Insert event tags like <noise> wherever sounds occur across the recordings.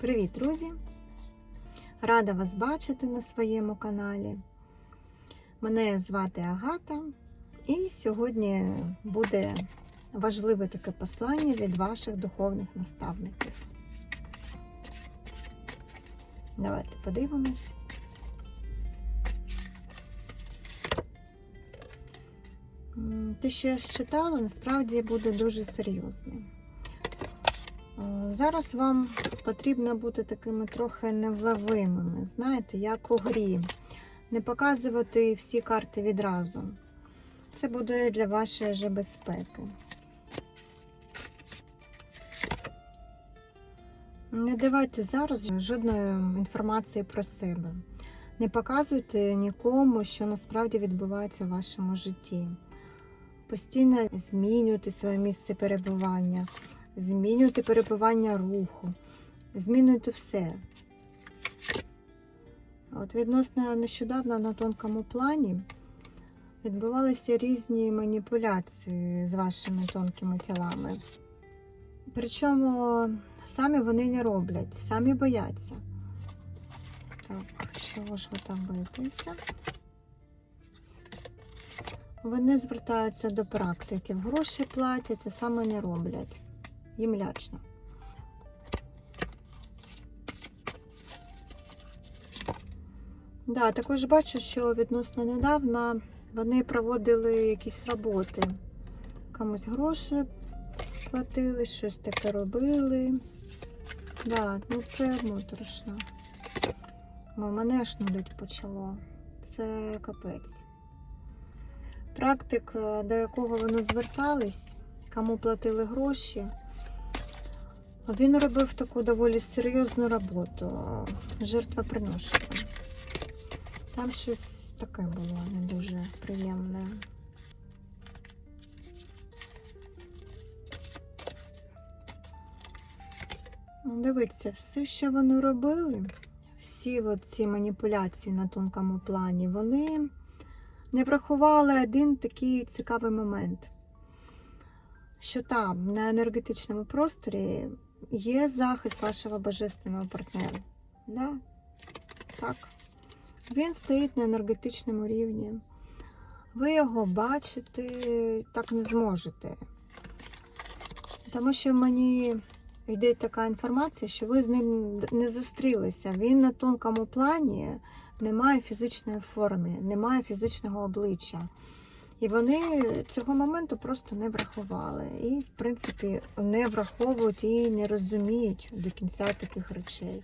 Привіт, друзі! Рада вас бачити на своєму каналі. Мене звати Агата, і сьогодні буде важливе таке послання від ваших духовних наставників. Давайте подивимось. Те, що я считала, насправді буде дуже серйозним. Е, Зараз вам потрібно бути такими трохи невловимими, знаєте, як у грі. Не показувати всі карти відразу. Це буде для вашої же безпеки. Не давайте зараз жодної інформації про себе. Не показуйте нікому, що насправді відбувається в вашому житті. Постійно змінюйте своє місце перебування змінюйте перебування руху, змінюйте все. От відносно нещодавно на тонкому плані відбувалися різні маніпуляції з вашими тонкими тілами. Причому самі вони не роблять, самі бояться. Так, чого ж ви так боїтеся? Вони звертаються до практиків. Гроші платять, а саме не роблять їм лячно. Да, також бачу, що відносно недавно вони проводили якісь роботи. Комусь гроші платили, щось таке робили. Да, ну це моторошно. Мене аж нудить почало. Це капець. Практик, е, до якого вони звертались, кому платили гроші, він робив таку доволі серйозну роботу жертвоприношення. Там щось таке було не дуже приємне. Ну, Дивіться, все, що вони робили, всі ці маніпуляції на тонкому плані, вони не врахували один такий цікавий момент що там, на енергетичному просторі, є захист вашого божественного партнера. Да? Так. Він стоїть на енергетичному рівні. Ви його бачити так не зможете. Тому що мені йде така інформація, що ви з ним не зустрілися. Він на тонкому плані не має фізичної форми, не має фізичного обличчя. І вони цього моменту просто не врахували. І, в принципі, не враховують і не розуміють до кінця таких речей.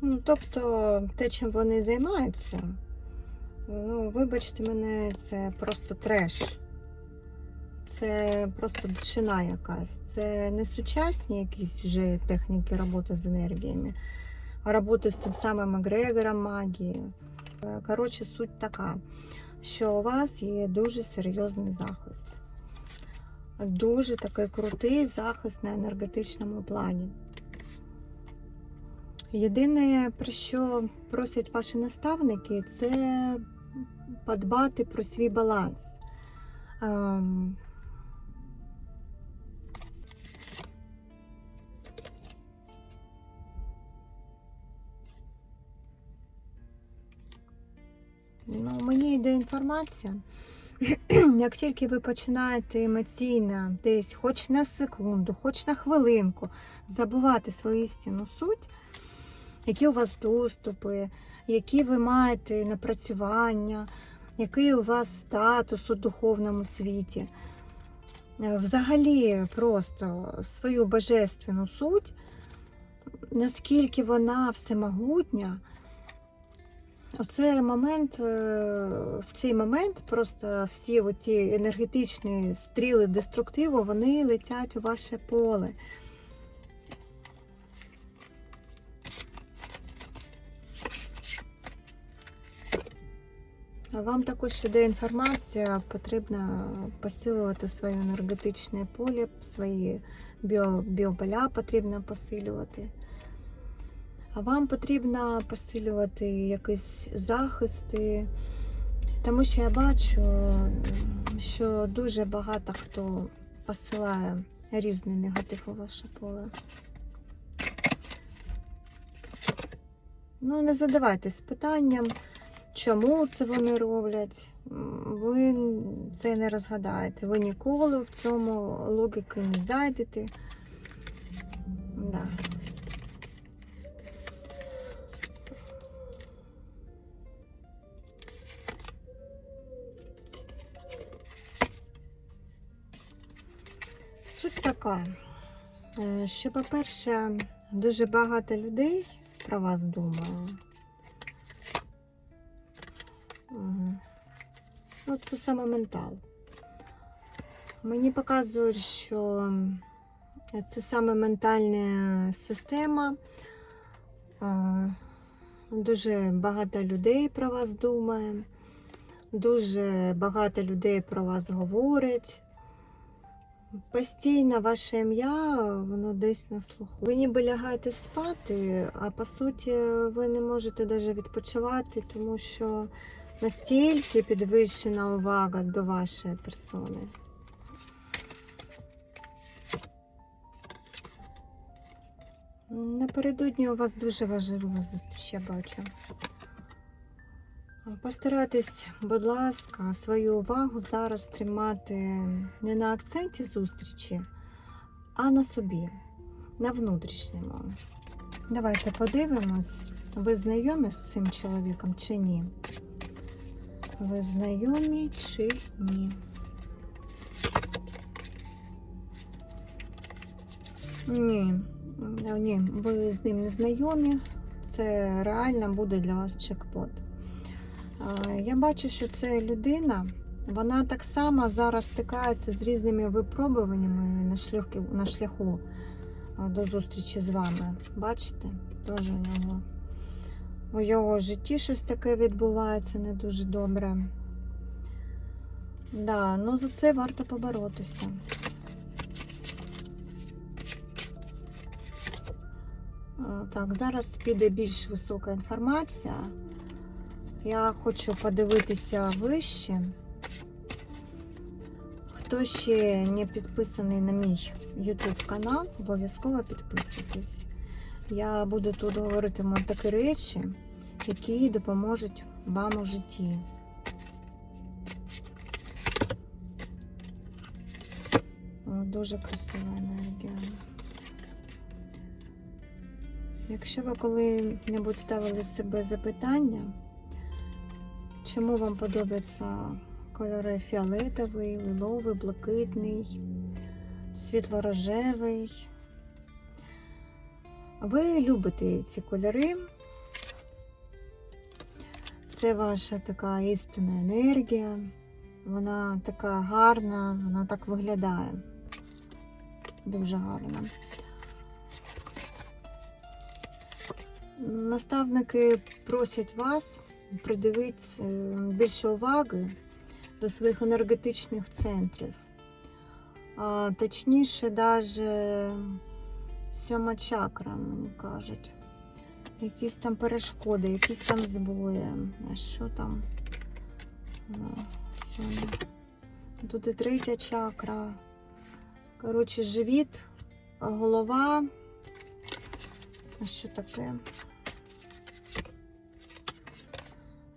Ну, тобто, те, чим вони займаються, ну, вибачте мене, це просто треш. Це просто дичина якась. Це не сучасні якісь вже техніки роботи з енергіями, а роботи з тим самим егрегором магії. Е, Коротше, суть така, що у вас є дуже серйозний захист. Дуже такий крутий захист на енергетичному плані. Єдине, про що просять ваші наставники, це подбати про свій баланс. Ну, мені йде інформація. <clears throat> Як тільки ви починаєте емоційно десь, хоч на секунду, хоч на хвилинку, забувати свою істинну суть, які у вас доступи, які ви маєте напрацювання, який у вас статус у духовному світі, е, взагалі просто свою божественну суть, наскільки вона всемогутня. Оцей момент, е, в цей момент просто всі ті енергетичні стріли деструктиву, вони летять у ваше поле. Вам також іде інформація, потрібно посилювати своє енергетичне поле, свої біо, біополя потрібно посилювати. Вам потрібно посилювати якісь захисти, Тому що я бачу, що дуже багато хто посилає різний негатив у ваше поле. Ну, не задавайтесь питанням, чому це вони роблять. Ви це не розгадаєте. Ви ніколи в цьому логіки не знайдете. Да. Суть е, що, по-перше, дуже багато людей про вас думає. Угу. Ну, це саме ментал. Мені показують, що це саме ментальна система. Е, Дуже багато людей про вас думає, дуже багато людей про вас говорять. Постійно ваше ім'я, воно десь на слуху. Ви ніби лягаєте спати, а по суті ви не можете навіть відпочивати, тому що настільки підвищена увага до вашої персони. Напередодні у вас дуже важлива зустріч, я бачу. Постарайтесь, будь ласка, свою увагу зараз тримати не на акценті зустрічі, а на собі, на внутрішньому. Давайте подивимось, ви знайомі з цим чоловіком чи ні? Ви знайомі чи ні? Ні, ні, ви з ним не знайомі. Це реально буде для вас чекпот. Я бачу, що це людина, вона так само зараз стикається з різними випробуваннями на шляху, на шляху до зустрічі з вами. Бачите? Теж у нього у його житті щось таке відбувається не дуже добре. Да, ну за це варто поборотися. Так, зараз піде більш висока інформація. Я хочу подивитися вище. Хто ще не підписаний на мій YouTube канал, обов'язково підписуйтесь. Я буду тут говорити вам такі речі, які допоможуть вам у житті. Дуже красива енергія. Якщо ви коли-небудь ставили себе запитання, чому вам подобаються кольори фіолетовий, лиловий, блакитний, світло-рожевий, ви любите ці кольори. Це ваша така істинна енергія. Вона така гарна, вона так виглядає. Дуже гарно. Наставники просять вас придивити е, більше уваги до своїх енергетичних центрів. А, точніше, навіть сьома чакра, мені кажуть. Якісь там перешкоди, якісь там збої. А що там? Сьома. Тут і третя чакра. Коротше, живіт, голова. А що таке?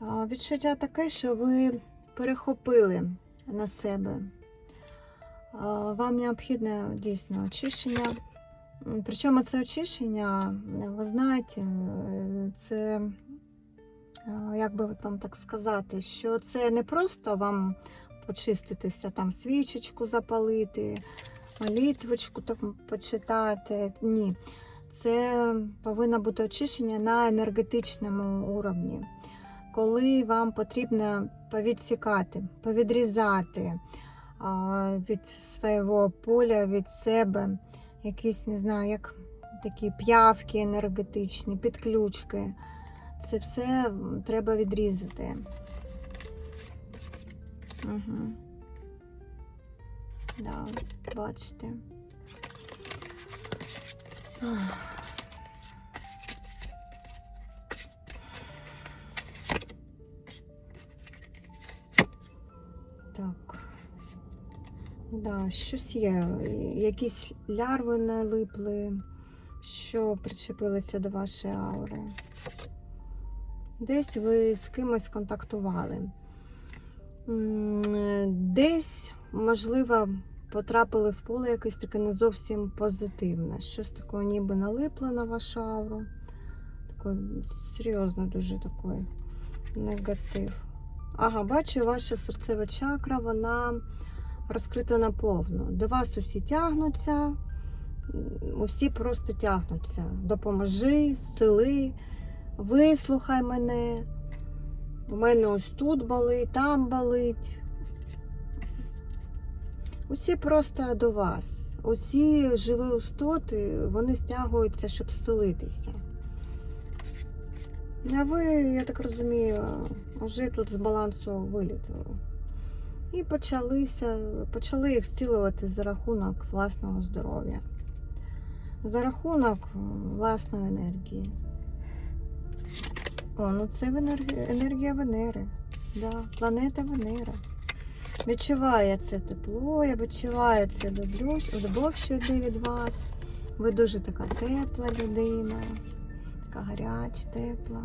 Відчуття таке, що ви перехопили на себе. Вам необхідне дійсно очищення. Причому це очищення, ви знаєте, це, як би вам так сказати, що це не просто вам почиститися, там свічечку запалити, молитвочку так почитати. Ні. Це повинно бути очищення на енергетичному уровні коли вам потрібно повідсікати, повідрізати від свого поля, від себе якісь, не знаю, як такі п'явки енергетичні, підключки. Це все треба відрізати. Угу. Да, бачите. Ах. Да, щось є. Якісь лярви налипли, що причепилися до вашої аури. Десь ви з кимось контактували. Десь, можливо, потрапили в поле якесь таке не зовсім позитивне. Щось таке ніби налипло на вашу ауру. Таке серйозно дуже такий негатив. Ага, бачу, ваша серцева чакра, вона розкрита наповну. До вас усі тягнуться, усі просто тягнуться. Допоможи, зцели, вислухай мене. У мене ось тут болить, там болить. Усі просто до вас. Усі живі істоти, вони стягуються, щоб зцілитися. А ви, я так розумію, вже тут з балансу вилітали. І почалися, почали їх зцілювати за рахунок власного здоров'я, за рахунок власної енергії. О, ну це енергія, Венери. Да, планета Венера. Відчуває це тепло, я відчуваю цю люблю, любов, що йде від вас. Ви дуже така тепла людина, така гаряча, тепла.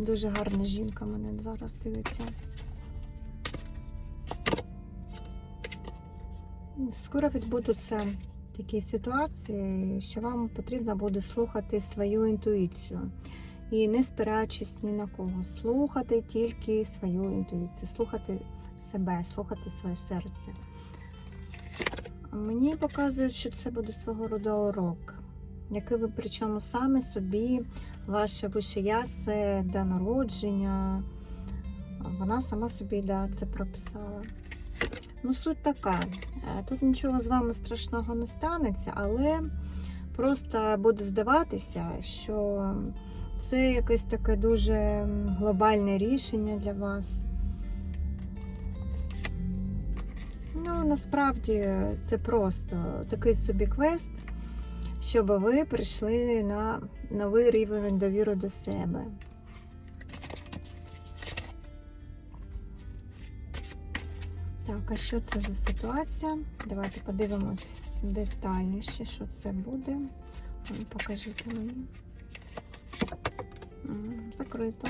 Дуже гарна жінка мене зараз дивиться. Скоро відбудуться такі ситуації, що вам потрібно буде слухати свою інтуїцію і не спираючись ні на кого. Слухати тільки свою інтуїцію, слухати себе, слухати своє серце. Мені показують, що це буде свого роду урок, який ви причому саме собі, ваше вище я це народження. Вона сама собі да, це прописала. Ну, суть така. Е, Тут нічого з вами страшного не станеться, але просто буде здаватися, що це якесь таке дуже глобальне рішення для вас. Ну, насправді це просто такий собі квест, щоб ви прийшли на новий рівень довіри до себе. Так, а що це за ситуація? Давайте подивимось детальніше, що це буде. Покажіть мені. Закрито.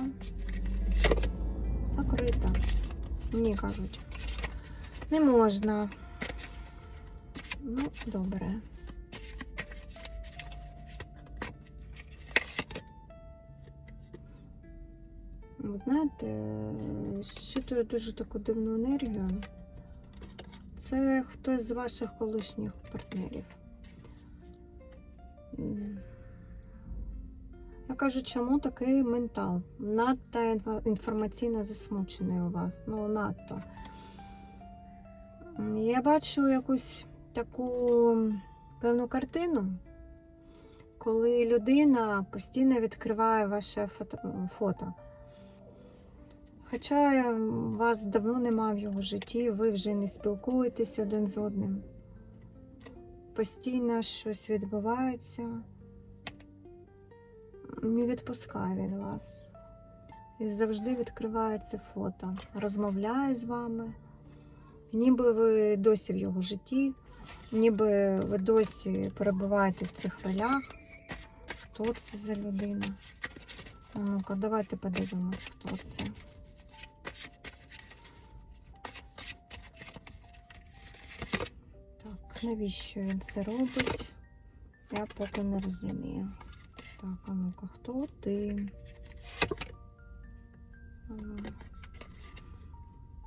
Закрито. Ні, кажуть. Не можна. Ну, добре. Ви знаєте, щитую дуже таку дивну енергію. Це хтось з ваших колишніх партнерів. Я кажу, чому такий ментал? Надто інформаційно засмучений у вас. Ну, надто. Я бачу якусь таку певну картину, коли людина постійно відкриває ваше фото. Хоча вас давно немає в його житті, ви вже не спілкуєтесь один з одним. Постійно щось відбувається. Не відпускає він вас. І завжди відкриває це фото, розмовляє з вами. Ніби ви досі в його житті, ніби ви досі перебуваєте в цих ролях. Хто це за людина? Ну-ка, давайте подивимось, хто це. Навіщо він це робить? Я поки не розумію. Так, а ну-ка, хто ти?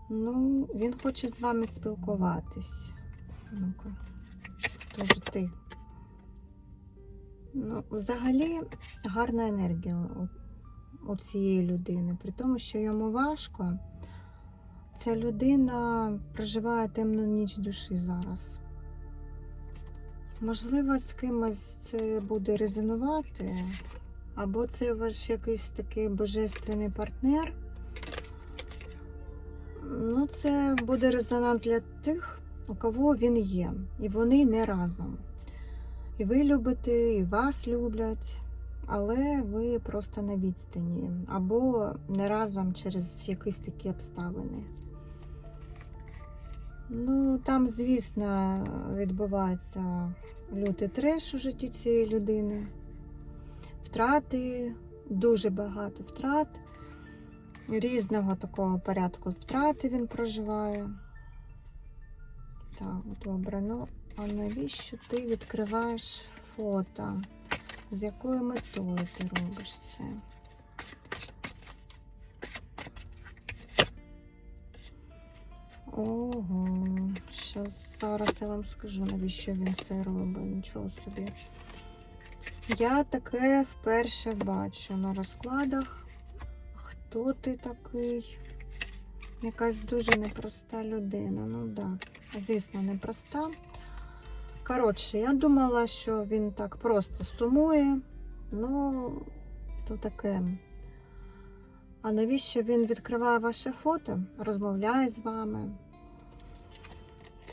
Ну, він хоче з вами спілкуватись. Ну-ка, хто ж ти? Ну, взагалі гарна енергія у, у цієї людини, при тому, що йому важко. Ця людина проживає темну ніч душі зараз. Можливо, з кимось це буде резонувати, або це ваш якийсь такий божественний партнер. Ну, це буде резонанс для тих, у кого він є, і вони не разом. І ви любите, і вас люблять. але ви просто на відстані або не разом через якісь такі обставини. Ну, там, звісно, відбувається лютий треш у житті цієї людини. Втрати, дуже багато втрат. Різного такого порядку втрати він проживає. Так, добре. Ну, а навіщо ти відкриваєш фото? З якою метою ти робиш це? Ого, щас зараз я вам скажу, навіщо він це робить. Нічого собі. Я таке вперше бачу на розкладах. Хто ти такий? Якась дуже непроста людина. Ну так, да. звісно, непроста. Коротше, я думала, що він так просто сумує. Ну, то таке. А навіщо він відкриває ваше фото, розмовляє з вами?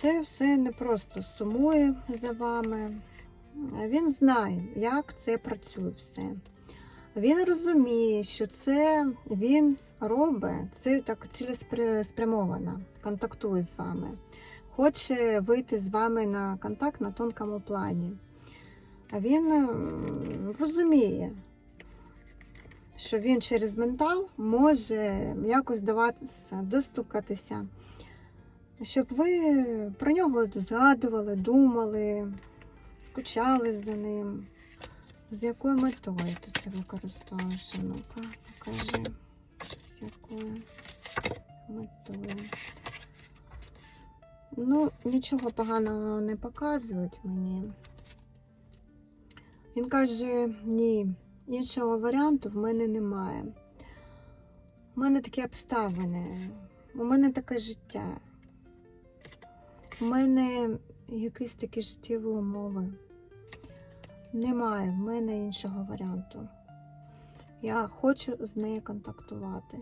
Це все не просто сумує за вами. Він знає, як це працює все. Він розуміє, що це він робить, це так цілеспрямовано, контактує з вами. Хоче вийти з вами на контакт на тонкому плані. Він розуміє, що він через ментал може якось даватися, достукатися, щоб ви про нього згадували, думали, скучали за ним. З якою метою ти це використовуєш? Ну-ка, покажи. З якою метою. Ну, нічого поганого не показують мені. Він каже, ні, іншого варіанту в мене немає. У мене такі обставини, у мене таке життя. У мене якісь такі життєві умови. Немає в мене іншого варіанту. Я хочу з нею контактувати.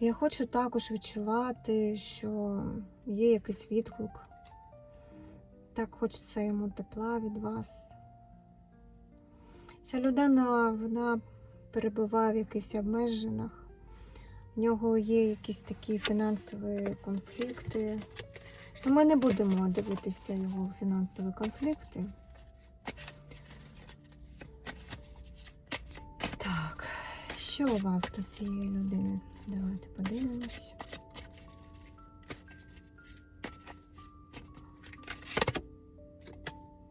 Я хочу також відчувати, що є якийсь відгук. Так хочеться йому тепла від вас. Ця людина вона перебуває в якихось обмеженнях. В нього є якісь такі фінансові конфлікти. Ми не будемо дивитися його фінансові конфлікти. Так, що у вас до цієї людини? Давайте подивимось.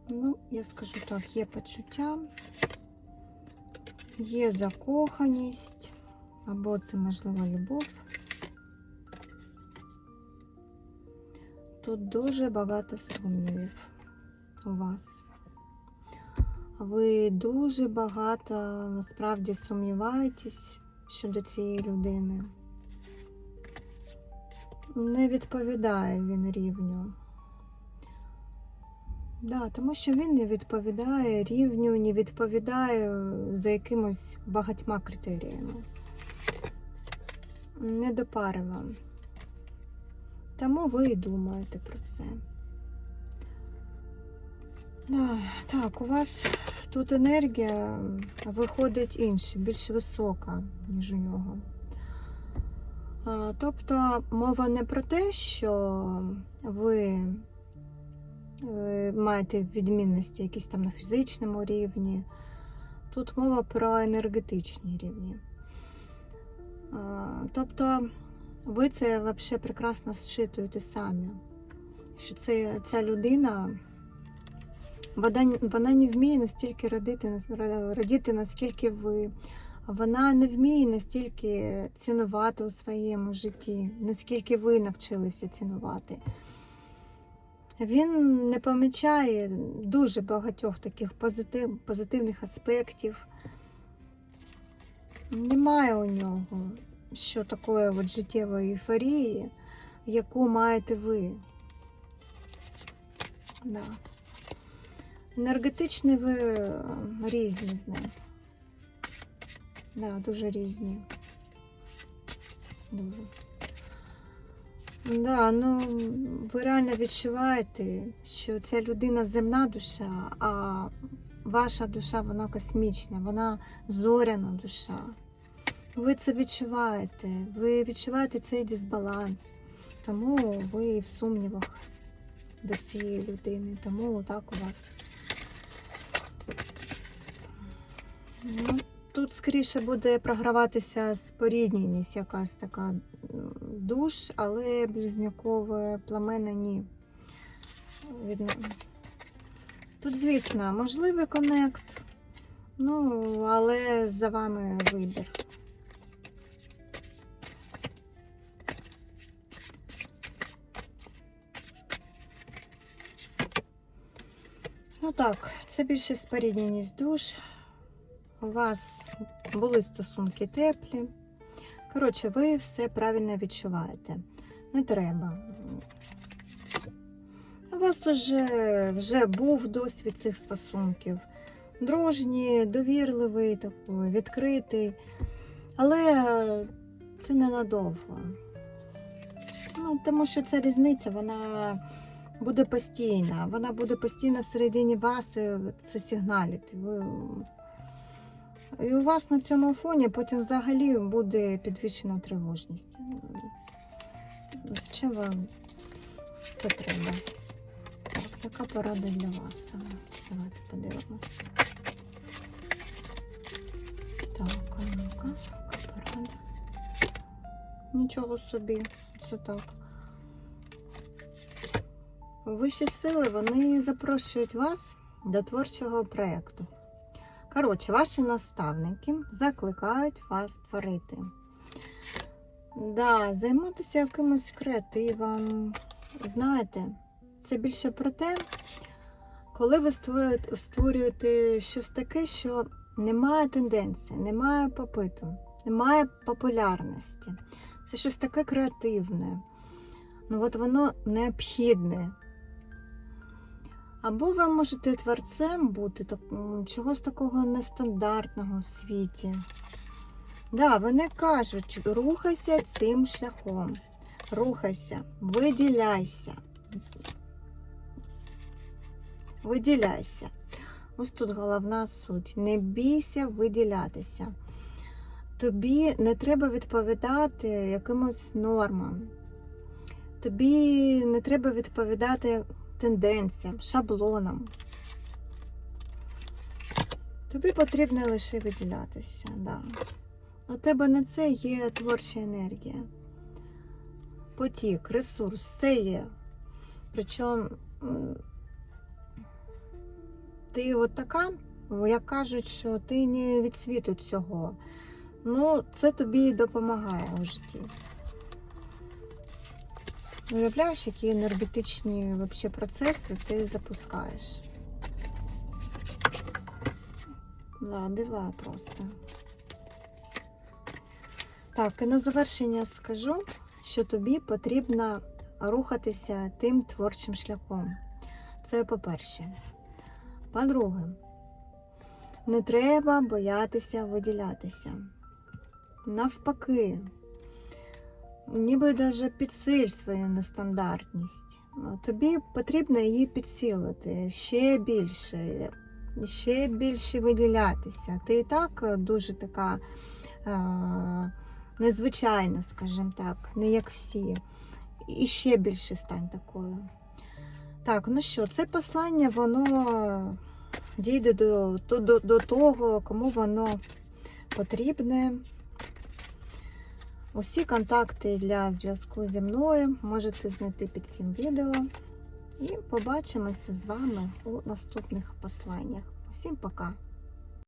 Ну, я скажу так, є почуття, є закоханість, або це можливо любов. Тут дуже багато сумнівів у вас. Ви дуже багато насправді сумніваєтесь щодо цієї людини. Не відповідає він рівню. Да, тому що він не відповідає рівню, не відповідає за якимось багатьма критеріями. Не до пари вам. Тому ви і думаєте про це. Так, у вас тут енергія виходить інша, більш висока, ніж у нього. Тобто мова не про те, що ви е, маєте відмінності якісь там на фізичному рівні. Тут мова про енергетичні рівні. Тобто ви це взагалі прекрасно зчитуєте самі, що це, ця людина. Вона, вона не вміє настільки родити, радіти, наскільки ви. Вона не вміє настільки цінувати у своєму житті, наскільки ви навчилися цінувати. Він не помічає дуже багатьох таких позитив, позитивних аспектів. Немає у нього що такої от життєвої ейфорії, яку маєте ви. Да. Енергетичні ви е, різні з ним. Да, дуже різні. Дуже. Да, ну ви реально відчуваєте, що ця людина земна душа, а ваша душа, вона космічна, вона зоряна душа. Ви це відчуваєте, ви відчуваєте цей дисбаланс, тому ви в сумнівах до цієї людини, тому так у вас. Ну, тут скоріше буде програватися спорідненість, якась така душ, але близнюкове пламена ні. Тут, звісно, можливий конект, ну, але за вами вибір. Ну так, це більше спорідненість душ. У вас були стосунки теплі. Коротше, ви все правильно відчуваєте. Не треба. У вас вже, вже був досвід цих стосунків. Дружній, довірливий, такий, відкритий. Але це ненадовго. Ну, тому що ця різниця, вона буде постійна. Вона буде постійно всередині вас і це сигналить. Ви... І у вас на цьому фоні потім взагалі буде підвищена тривожність. Зачем вам це треба? Так, яка порада для вас? Давайте подивимось. Так, а ну-ка, яка порада? Нічого собі, це так. Вищі сили вони запрошують вас до творчого проєкту. Коротше, ваші наставники закликають вас творити. Да, займатися якимось креативом. Знаєте, це більше про те, коли ви створюєте, створюєте щось таке, що немає тенденції, немає попиту, немає популярності. Це щось таке креативне. Ну от воно необхідне. Або ви можете творцем бути так, чогось такого нестандартного в світі. Да, вони кажуть, рухайся цим шляхом. Рухайся, виділяйся. Виділяйся. Ось тут головна суть. Не бійся виділятися. Тобі не треба відповідати якимось нормам. Тобі не треба відповідати тенденціям, шаблонам. Тобі потрібно лише виділятися. Да. У тебе на це є творча енергія. Потік, ресурс, все є. Причому ти от така, як кажуть, що ти не від світу цього. Ну, це тобі допомагає у житті. Уявляєш, які енергетичні вообще процеси ти запускаєш? Да, дива просто. Так, і на завершення скажу, що тобі потрібно рухатися тим творчим шляхом. Це по-перше. По-друге, не треба боятися виділятися. Навпаки, ніби навіть підсиль свою нестандартність. Тобі потрібно її підсилити ще більше, ще більше виділятися. Ти і так дуже така е, незвичайна, скажімо так, не як всі. І ще більше стань такою. Так, ну що, це послання, воно дійде до, до, до того, кому воно потрібне. Усі контакти для зв'язку зі мною можете знайти під цим відео. І побачимося з вами у наступних посланнях. Усім пока!